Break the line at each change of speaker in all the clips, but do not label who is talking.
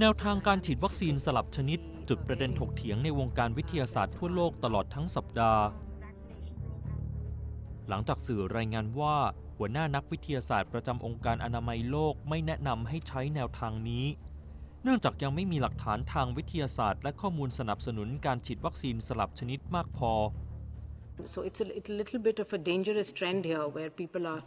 แนวทางการฉีดวัคซีนสลับชนิด จุดประเด็นถกเถียงในวงการวิทยาศาสตร์ทั่วโลกตลอดทั้งสัปดาห์ หลังจากสื่อรายงานว่า หัวหน้านักวิทยาศาสตร์ประจำองค์การอนามัยโลกไม่แนะนำให้ใช้แนวทางนี้ เนื่องจากยังไม่มีหลักฐานทางวิทยาศาสตร์ และข้อมูลสนับสนุนการฉีดวัคซีนสลับชนิดมากพอ
So it's a, little bit of a dangerous trend here where people are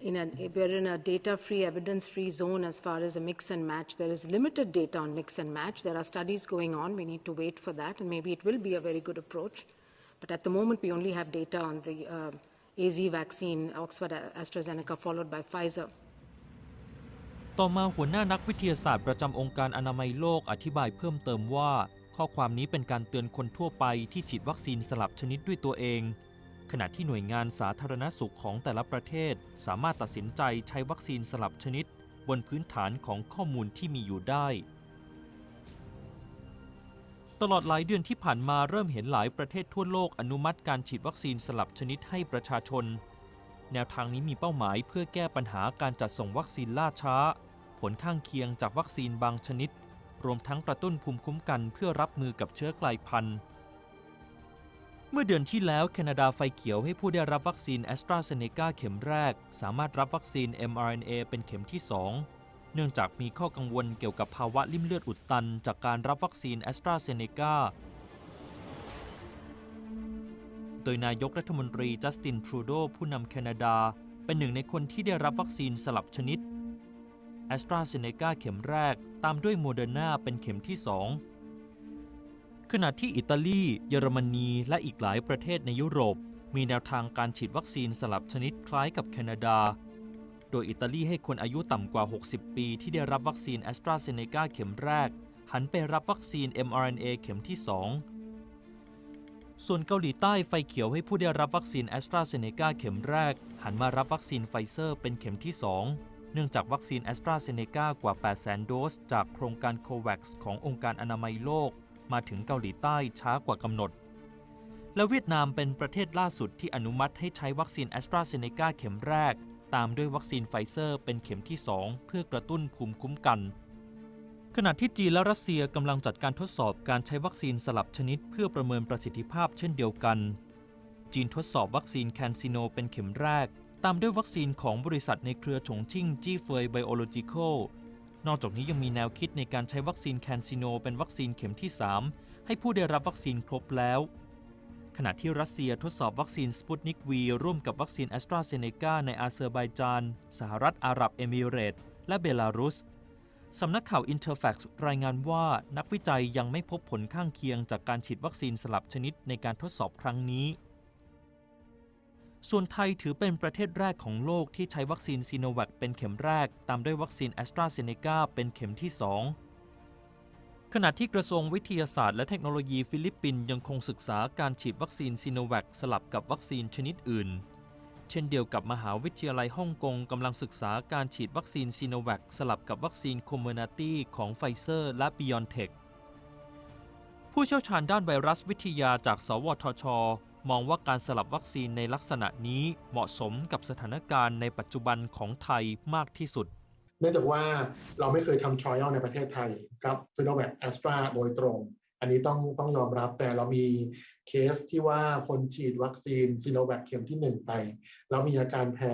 in a, we're in a data-free, evidence-free zone as far as a mix and match. There is limited data on mix and match. There are studies going on. We need to wait for that, and maybe it will be a very good approach. But at the moment, we only have data on the uh, AZ vaccine, Oxford AstraZeneca, followed by Pfizer.
ต่อมาหัวหน้านักวิทยาศาสตร์ประจำองค์การอนามัยโลกอธิบายเพิ่มเติมว่า ข้อความนี้เป็นการเตือนคนทั่วไปที่ฉีดวัคซีนสลับชนิดด้วยตัวเอง ขณะที่หน่วยงานสาธารณสุขของแต่ละประเทศ สามารถตัดสินใจใช้วัคซีนสลับชนิด บนพื้นฐานของข้อมูลที่มีอยู่ได้ ตลอดหลายเดือนที่ผ่านมาเริ่มเห็นหลายประเทศทั่วโลกอนุมัติการฉีดวัคซีนสลับชนิดให้ประชาชน แนวทางนี้มีเป้าหมายเพื่อแก้ปัญหาการจัดส่งวัคซีนล่าช้า ผลข้างเคียงจากวัคซีนบางชนิด รวมทั้งกระตุ้นภูมิคุ้มกันเพื่อรับมือกับเชื้อกลายพันธุ์ เมื่อเดือนที่แล้วแคนาดาไฟเขียวให้ผู้ได้รับวัคซีนแอสตราเซเนกาเข็มแรก สามารถรับวัคซีน mRNA เป็นเข็มที่ 2 เนื่องจากมีข้อกังวลเกี่ยวกับภาวะลิ่มเลือดอุดตัน จากการรับวัคซีนแอสตราเซเนกาโดยนายกรัฐมนตรีจัสตินทรูโดผู้นำแคนาดา เป็นหนึ่งในคนที่ได้รับวัคซีนสลับชนิดแอสตราเซเนกาเข็มแรก ตามด้วยโมเดอร์นาเป็นเข็มที่ 2 ขณะที่อิตาลี เยอรมนี และอีกหลายประเทศในยุโรป มีแนวทางการฉีดวัคซีนสลับชนิดคล้ายกับแคนาดา โดยอิตาลีให้คนอายุต่ำกว่า 60 ปีที่ได้รับวัคซีนแอสตราเซเนกาเข็มแรก หันไปรับวัคซีน mRNA เข็มที่ 2 ส่วนเกาหลีใต้ไฟเขียวให้ผู้ได้รับวัคซีนแอสตราเซเนกาเข็มแรก หันมารับวัคซีนไฟเซอร์เป็นเข็มที่ 2เนื่องจากวัคซีนแอสตราเซเนกากว่า 800,000 โดส จากโครงการโควัคขององค์การอนามัยโลก มาถึงเกาหลีใต้ช้ากว่ากำหนด และเวียดนามเป็นประเทศล่าสุดที่อนุมัติให้ใช้วัคซีนแอสตราเซเนกาเข็มแรก ตามด้วยวัคซีนไฟเซอร์เป็นเข็มที่ 2 เพื่อกระตุ้นภูมิคุ้มกัน ขณะที่จีนและรัสเซียกำลังจัดการทดสอบการใช้วัคซีนสลับชนิดเพื่อประเมินประสิทธิภาพเช่นเดียวกัน จีนทดสอบวัคซีนแคนซิโนเป็นเข็มแรก ตามด้วยวัคซีนของบริษัทในเครือฉงชิ่งจี้เฟยไบโอโลจิคอล นอกจากนี้ยังมีแนวคิดในการใช้วัคซีนแคนซิโนเป็นวัคซีนเข็มที่ 3 ให้ผู้ได้รับวัคซีนครบแล้ว ขณะที่รัสเซียทดสอบวัคซีนสปุตนิกวีร่วมกับวัคซีนแอสตราเซเนกาในอาเซอร์ไบจาน สหรัฐอาหรับเอมิเรตและเบลารุสสำนักข่าว Interfax รายงานว่านักวิจัยยังไม่พบผลข้างเคียงจากการฉีดวัคซีนสลับชนิดในการทดสอบครั้งนี้ ส่วนไทยถือเป็นประเทศแรกของโลกที่ใช้วัคซีนซีโนแวคเป็นเข็มแรก ตามด้วยวัคซีนแอสตราเซเนกาเป็นเข็มที่ 2 ขณะที่กระทรวงวิทยาศาสตร์และเทคโนโลยีฟิลิปปินส์ยังคงศึกษาการฉีดวัคซีนซีโนแวคสลับกับวัคซีนชนิดอื่น เช่นเดียวกับมหาวิทยาลัยฮ่องกงกำลังศึกษาการฉีดวัคซีนซีโนแวคสลับกับวัคซีนโคเมอร์นาตีของไฟเซอร์และบิยอนเทคผู้เชี่ยวชาญด้านไวรัสวิทยาจาก สวทช มองว่าการสลับวัคซีนในลักษณะนี้เหมาะสมกับสถานการณ์ในปัจจุบันของไทยมากที่สุด
เนื่องจากว่าเราไม่เคยทำ trial ในประเทศไทยกับ s i n o v a c a s t r a โดยตรง อันนี้ต้องต้องยอมรับแต่เรามีเคสที่ว่าคนฉีดวัคซีนซีโนแวคเข็มที่ 1 ไปแล้วมีอาการแพ้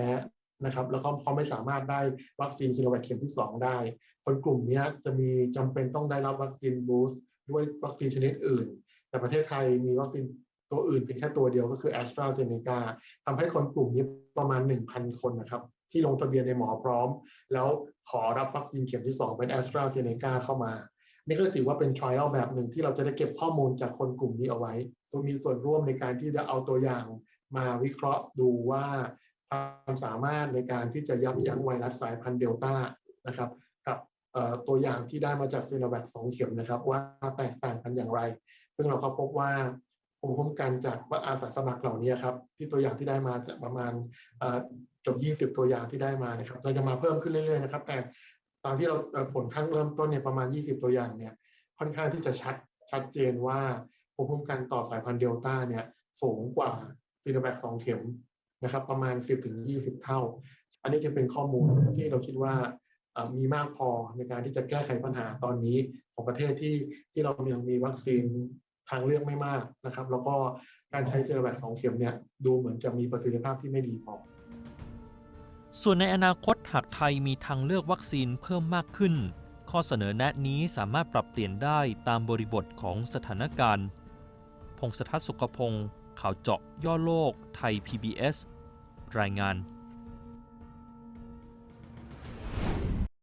นะครับแล้วก็เขาไม่สามารถได้วัคซีนซีโนแวคเข็มที่ 2 ได้ คนกลุ่มนี้จะมีจำเป็นต้องได้รับวัคซีนบูสต์ด้วยวัคซีนชนิดอื่น แต่ประเทศไทยมีวัคซีน ตัวอื่นเพียงแค่ตัวเดียวก็คือ a s t r a z เซ e c a ทำให้คนกลุ่มนี้ประมาณ 1,000 คนนะครับ ที่ลงทะเบียนในหมอพร้อม แล้วขอรับวัคซีนเข็มที่ 2 เป็น a s t r a z เซ e c a เข้ามา นี่ก็ถือว่าเป็น trial แบบหนึ่งที่เราจะได้เก็บข้อมูลจากคนกลุ่มนี้เอาไว้มีส่วนร่วมในการที่จะเอาตัวอย่างมาวิเคราะห์ดูว่าความสามารถในการที่จะยับยั้งไวรัสสายพันธุ์เดลต้านะครับกับตัวอย่างที่ได้มาจากซีโนแวคสองเข็มนะครับ ว่าแตกต่างกันอย่างไร ซึ่งเราก็พบว่า ภูมิคุ้มกันจากอาสาสมัครเหล่านี้ครับ ที่ตัวอย่างที่ได้มาจะประมาณจบ20 ตัวอย่างที่ได้มานะครับเราจะมาเพิ่มขึ้นเรื่อยๆนะครับ แต่ตอนที่เราผลข้างเริ่มต้นเนี่ยประมาณ 20 ตัวอย่างเนี่ยค่อนข้างที่จะชัดชัดเจนว่าภูมิคุ้มกันต่อสายพันธุ์เดลต้าเนี่ยสูงกว่าซีโนแวคสองเข็มนะครับ ประมาณ 10ถึง20 เท่า อันนี้จะเป็นข้อมูลที่เราคิดว่ามีมากพอในการที่จะแก้ไขปัญหาตอนนี้ของประเทศที่ที่เรายังมีวัคซีน ทางเลือกไม่มากนะครับ แล้วก็การใช้เซีโนแวคสองเข็มเนี่ยดูเหมือนจะมีประสิทธิภาพที่ไม่ดีพอ
ส่วนในอนาคตหากไทยมีทางเลือกวัคซีนเพิ่มมากขึ้น ข้อเสนอแนะนี้สามารถปรับเปลี่ยนได้ตามบริบทของสถานการณ์ พงศธรสุขพงศ์ข่าวเจาะย่อโลก ไทย PBS รายงาน